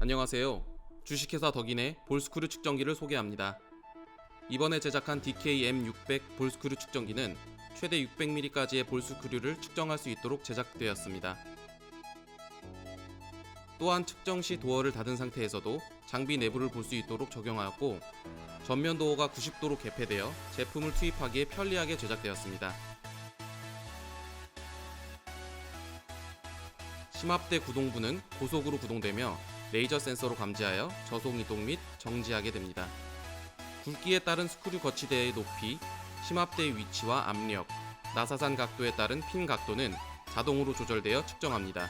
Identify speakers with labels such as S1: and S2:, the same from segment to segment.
S1: 안녕하세요. 주식회사 덕인의 볼스크류 측정기를 소개합니다. 이번에 제작한 DKM600 볼스크류 측정기는 최대 600mm까지의 볼스크류를 측정할 수 있도록 제작되었습니다. 또한 측정 시 도어를 닫은 상태에서도 장비 내부를 볼 수 있도록 적용하였고 전면 도어가 90도로 개폐되어 제품을 투입하기에 편리하게 제작되었습니다. 심압대 구동부는 고속으로 구동되며 레이저 센서로 감지하여 저속 이동 및 정지하게 됩니다. 굵기에 따른 스크류 거치대의 높이, 심압대의 위치와 압력, 나사산 각도에 따른 핀 각도는 자동으로 조절되어 측정합니다.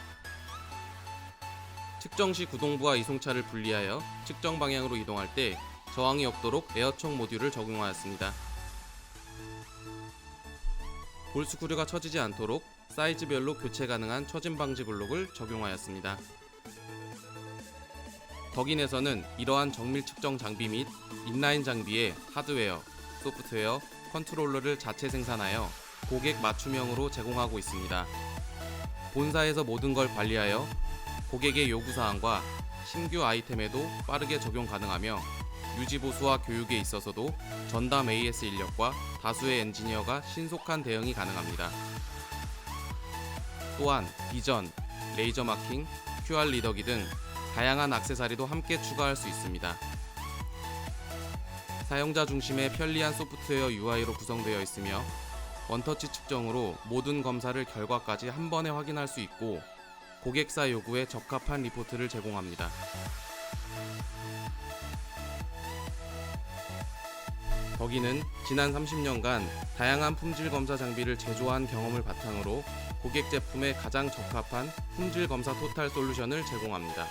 S1: 측정 시 구동부와 이송차를 분리하여 측정 방향으로 이동할 때 저항이 없도록 에어총 모듈을 적용하였습니다. 볼 스크류가 처지지 않도록 사이즈별로 교체 가능한 처짐 방지 블록을 적용하였습니다. 덕인에서는 이러한 정밀 측정 장비 및 인라인 장비의 하드웨어, 소프트웨어, 컨트롤러를 자체 생산하여 고객 맞춤형으로 제공하고 있습니다. 본사에서 모든 걸 관리하여 고객의 요구사항과 신규 아이템에도 빠르게 적용 가능하며 유지 보수와 교육에 있어서도 전담 AS 인력과 다수의 엔지니어가 신속한 대응이 가능합니다. 또한 비전, 레이저 마킹, QR 리더기 등 다양한 액세서리도 함께 추가할 수 있습니다. 사용자 중심의 편리한 소프트웨어 UI로 구성되어 있으며 원터치 측정으로 모든 검사를 결과까지 한 번에 확인할 수 있고 고객사 요구에 적합한 리포트를 제공합니다. 덕이는 지난 30년간 다양한 품질 검사 장비를 제조한 경험을 바탕으로 고객 제품에 가장 적합한 품질 검사 토탈 솔루션을 제공합니다.